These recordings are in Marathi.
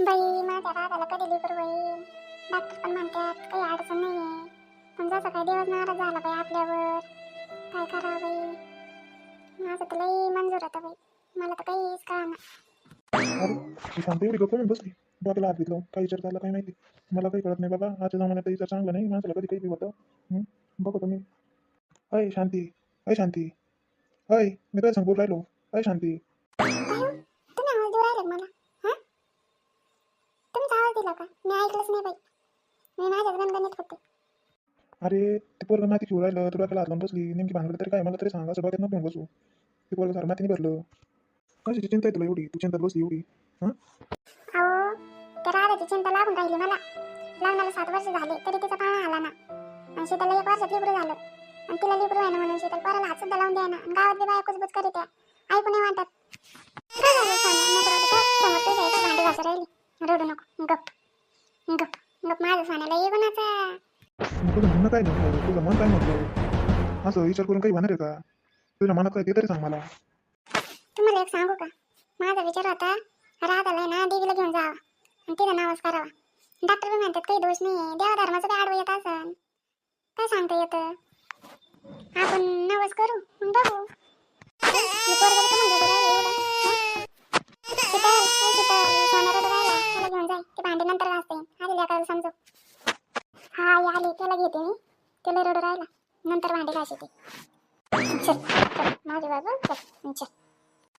बाई माझ्या राधाला कधी लिकर होईल डॉक्टर पण म्हणतात काही अडचण नाही आहे पण जसं काही दिवस नाराज झाला बाई आपल्यावर काय करावं बाई? माझं तर लई मंजूर होतं बाई. मला तर काहीच कळणार अरे शांत एवढी गप्प म्हणून बसली. डोक्याला हात घेतलं काय विचार झाला काय माहिती. मला काही कळत नाही बाबा आजच्या जमान्यात विचार चांगला नाही. माणसाला कधी काही बी होतं. हं? बघतो मी. अय शांती. अय शांती. अय मी काय सांगू राहिलो. अय शांती. काय हो? तुम्ही आवाज देऊ राहिले मला हा तुमचा आवाज दिला का मी ऐकलंच नाही बाई. मी माझ्याच गणगणित होते. अरे ते पोरगं माती घेऊन राहिलं तुला हात लावून बसली. नेमकी भानगड तरी काय? मला तरी सांगा असं डोक्यात नको बसू. ते पोरगं सारं मातीने भरलं. कशाची चिंता आहे तुला एवढी? तू चिंतात बसली एवढी? हां? अहो त्या राधाची चिंता लागून राहिली मला. लग्नाला सात वर्ष झाले तरी तिचा पाळणा आला ना. आणि शीतलला एक वर्षात लिबरू झालं. आणि तिला लिबरू आहे ना म्हणून शीतल पोराला हात सुद्धा लावून द्या ना आणि गावात बी बाया कुचबुच करीत आहे. ऐकू नाही वाटत. काय झालं सोन्या? नको रडू. काय समोर तुझ्या इथं भांडी घासू राहिली. रडू नको. गप. गप गप माझं सोन्याला ये मग तुझं म्हणणं काय तुझं मन काय नव्हतं असं विचार करून काही होणार आहे का? तुझ्या मनात काय ते तरी सांग मला. तुम्हाला एक सांगू का? माझा विचार होता राधाला ना देवीला घेऊन जावा. आणि तिथं नावच करावा. डॉक्टर बी म्हणतात काही दोष नाही देवा धर्माचं काय आडवं येत असन. काय सांगता येतं? आपण नवस करू? मग बघू. पोरगं तर म्हणतं बरं एवढं, हं? शीतल, ए शीतल, सोन्या रडू राहिला. त्याला घेऊन जाय ते भांडे नंतर घासते आधी लेकाला समजू हा आई आली त्याला घेते मी त्याला रडू राहिला. नंतर भांडे घासते चल चल माझे बाबा चल चल.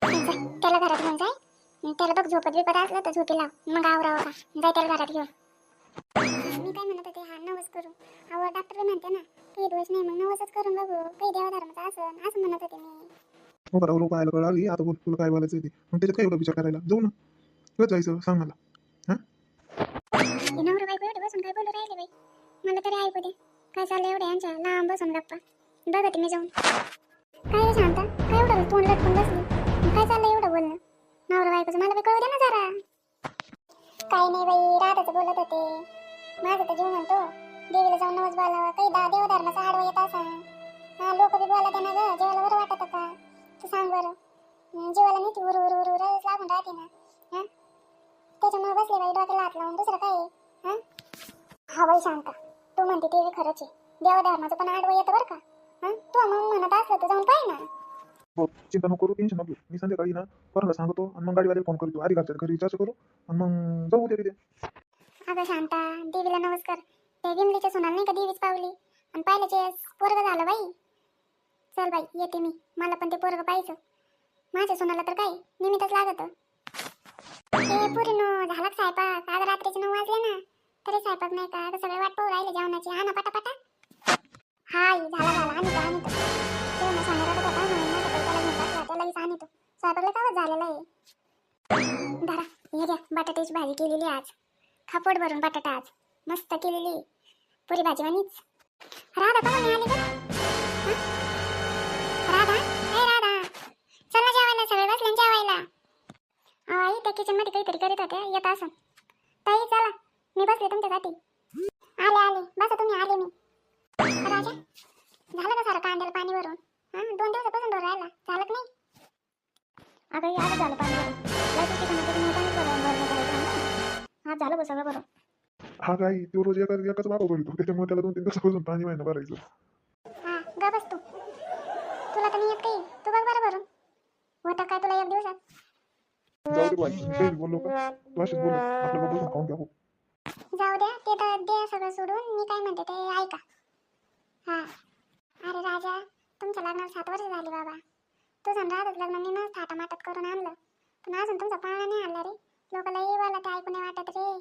जा, त्याला घरात घेऊन जाय. त्याला बघ झोपत बिपत असलं तर झोपी लाव. मग आवरावं का? जाय त्याला घरात घेऊन. मी काय म्हणत होते हा नवस करू. अहो डॉक्टर म्हणते ना काही दोष नाही मग नवसच करून बघू. काही देवा धर्माचं असं असं म्हणत होते मी. हो बरं लोक आयला कळ आली. आता बोल तुला काय बोलायचं ते. मग त्याच्यात काय एवढा विचार करायला? जाऊ ना. किंवा जायचं? सांग मला. हे? नवरा बायको एवढे बसून काय बोलू राहिले बाई? मला तरी ऐकू दे. काय चाललं एवढं यांच्या? लांब बसून गप्पा. बघते मी जाऊन. काय रे शांता? काय एवढं तोंड लटकून बसली? काय चाललं एवढं बोलणं? नवरा बायकोचं मला बी कळू दे ना जरा. काय नाही बाई राधाचं बोलत होते. माझं तर जीव म्हणतो. देवीला जाऊन नवस बोलावा. काही दा देवधर्माचा आडवा येत असा हा लोक बी बोला ना ग. जेवायला बरं वाटत का? तू सांग बरं. जेवायला जीवाला नीती उर उर उर उर लागून राहते ना. हा? त्याच्यामुळे बसले बाई डोक्याला हात लावून दुसरं काय आहे? हा? हा बाई शांता. म्हणते ते खरंच आहे. देवधर्माचं पण आडवं येतं बरं का. हा? तू मग म्हणत असलं तर जाऊन पाय ना. हो चिंता नको करू टेन्शन नको घेऊ. मी संध्याकाळी ना पोराला सांगतो आणि मग गाडीवाले फोन करतो. आधी घरच्या घरी विचार करू आणि मग जाऊ उद्या तिथे अगं शांता देवीला नमस्कार ते विमलीच्या सोनाला नाही का देवीच पावली? आणि पाहिल्याचे पोरग झालं बाई. चल बाई येते मी. मला पण ते पोरग पाहिजे माझ्या सोनाला तर काय निमित्तच लागत. ते पुरी नो झाला का स्वयंपाक आज रात्रीचे नऊ वाजले ना. तरी स्वयंपाक नाही का आता सगळे वाट पाहू राहिले जेवणाची. हा ना पटापटा. हाय झाला झाला. आणि तो आणि तो ते ना सोन्या रडत होता म्हणून माझ्या त्याला घेऊन बसला त्याला लगेच आणि तो स्वयंपाकला कावच झालेला आहे. धरा हे घ्या बटाट्याची भाजी केलेली आज. खापड भरून बटाटा आज. मस्त केलेली पुरी भाजी वाणीच. राधा का म्हणे आली का राधा? ए राधा. चल ना जेवायला सगळे बसले जेवायला. आई त्या किचनमध्ये काहीतरी करीत होत्या. येत असं ताई चला. बसले तुमच्यासाठी. आले आले. बसा तुम्ही आले मी. राजा झालं का सारं कांद्याला पाणी भरून? हा दोन दिवसापासून भरून राहिला. का नाही? अगं आज झालं पाणी लय करायचं हा झालं बघ सगळं बरं हा काय तो रोज एका एकाच बाबा करतो त्याच्यामुळे त्याला दोन तीन दिवसापासून पाणी महिना भरायचं. हा गा बस तू. तुला तर नाही येत काही तू बघ बरं भरून. होतं काय तुला एक दिवसात? जाऊ दे बाई. मी बोललो का? तू अशीच बोल आपल्या बरोबर खाऊन घ्या. हो. जाऊ द्या ते तर दे सगळं सोडून मी काय म्हणते ते ऐका. हा. अरे राजा तुमच्या लग्नाला सात वर्ष झाली बाबा. तुझं राहतच लग्न मी मस्त थाटामाटात करून आणलं. पण अजून तुमचा पाळणा नाही आणला रे. लोकांना ये वाला ते ऐकू नाही वाटत रे.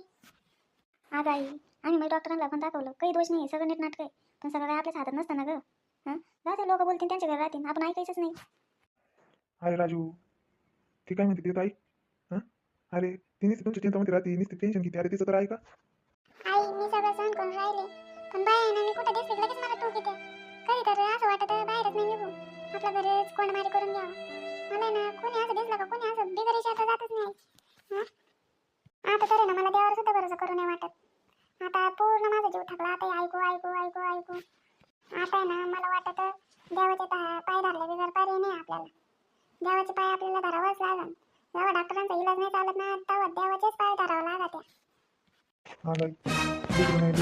आज आई आम्ही मग डॉक्टरांना पण दाखवलं. काही दोष नाही सगळं नीट नाटक आहे. पण सगळं काय आपल्याच हातात नसतं ना गं. हां? जाऊ लोक बोलतील त्यांच्या घरी राहतील. आपण ऐकायचंच नाही. अरे राजू ती काय म्हणते ते ऐक हां? अरे ती नुसती तुमच्या चिंतामध्ये राहते नुसती टेन्शन किती अरे तिचं तर ऐका. आई मी सगळं सहन करून राहिले. पण बाय ना मी कुठं दिसली लगेच मला टोक येते. कधी तर असं वाटत बाहेरच नाही निघू. आपल्या घरीच कोंडमारी करून घ्यावं. मला ना कोणी असं दिसलं का कोणी असं बिगर आता जातच नाही आता तरी ना मला देवावर सुद्धा भरोसा करू नाही वाटत. आता पूर्ण माझा जीव थकला. आता ऐकू ऐकू ऐकू ऐकू. आता ना मला वाटत देवाचे पाय धरले बिगर पर्याय नाही आपल्याला. देवाचे पाय आपल्याला धरावंच लागन. जेव्हा डॉक्टरांचा इलाज नाही चालत ना तेव्हा देवाचेच पाय धरावं लागत बाई दुसरं नाही?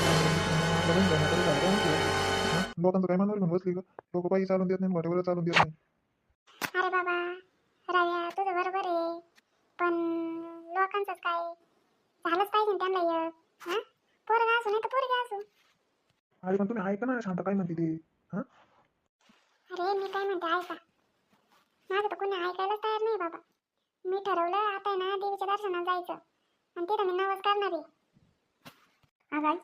लोकांचं काय मनावर घेऊन बसली लोक पायी चालून देत नाही मोठ्यावर चालून देत नाही अरे बाबा राव्या तुझं बरोबर आहे. पण लोकांचंच काय? झालंच पाहिजे ना त्यांना एक हा? पोरगा असू नाही तर पोरगा असू. अरे पण तुम्ही ऐका ना शांत काय म्हणते ते? हा? अरे मी काय म्हणते ऐका. माझं तर कोणी ऐकायलाच तयार नाही बाबा. मी ठरवलं आता आहे ना देवीच्या दर्शनाला जायचं. आणि तिथं मी नवस करणार. आहे एवढं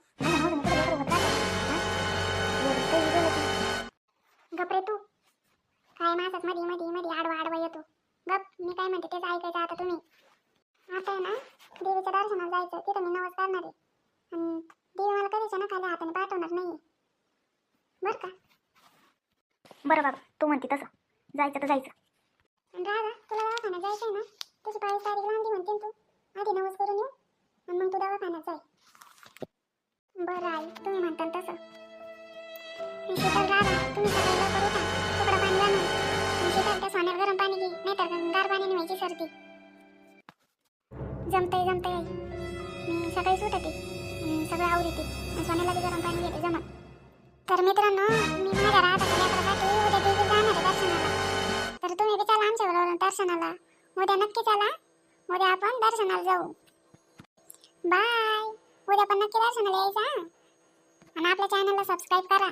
काही बोलत नाही. गप रे तू. काय माझाच मध्ये मध्ये मध्ये आडवा आडवा येतो. गप मी काय म्हणते तेच ऐकायचं आता तुम्ही. आता आहे ना देवीच्या दर्शनाला जायचं. तिथं मी नवस करणार. आहे आणि देवी मला कधीच ना खाली हाताने पाठवणार नाही बरं का? बरं बाबा तू म्हणते तसं. जायचं तर जायचं. आणि राधा तुला दवाखान्यात जायचंय ना? तुझी बावीस तारीख दे म्हणते ना तू. आधी नवस करून येऊ आणि मग तू दवाखान्यात जाय. बरं आई तुम्ही म्हणता तसं. आणि शीतल राधा तुम्ही सकाळी लवकर उठा तुकडा पाणी आणून. आणि शीतल त्या सोन्यात गरम पाणी घे नाहीतर गार पाणी व्हायची सर्दी. जमतंय जमतंय आई. मी सकाळीच उठते आणि सगळं आवडते आणि सोन्याला बी गरम पाणी घेते जमत तर मित्रांनो मी माझ्या राधाच्या लेकरासाठी उद्या देवी जाणार आहे दर्शनाला. तर तुम्ही बी चला आमच्या बरोबर दर्शनाला. उद्या नक्की चला. उद्या आपण दर्शनाला जाऊ. बाय. उद्या पण नक्की दर्शनाला यायचं हा? आणि आपल्या चॅनलला सबस्क्राईब करा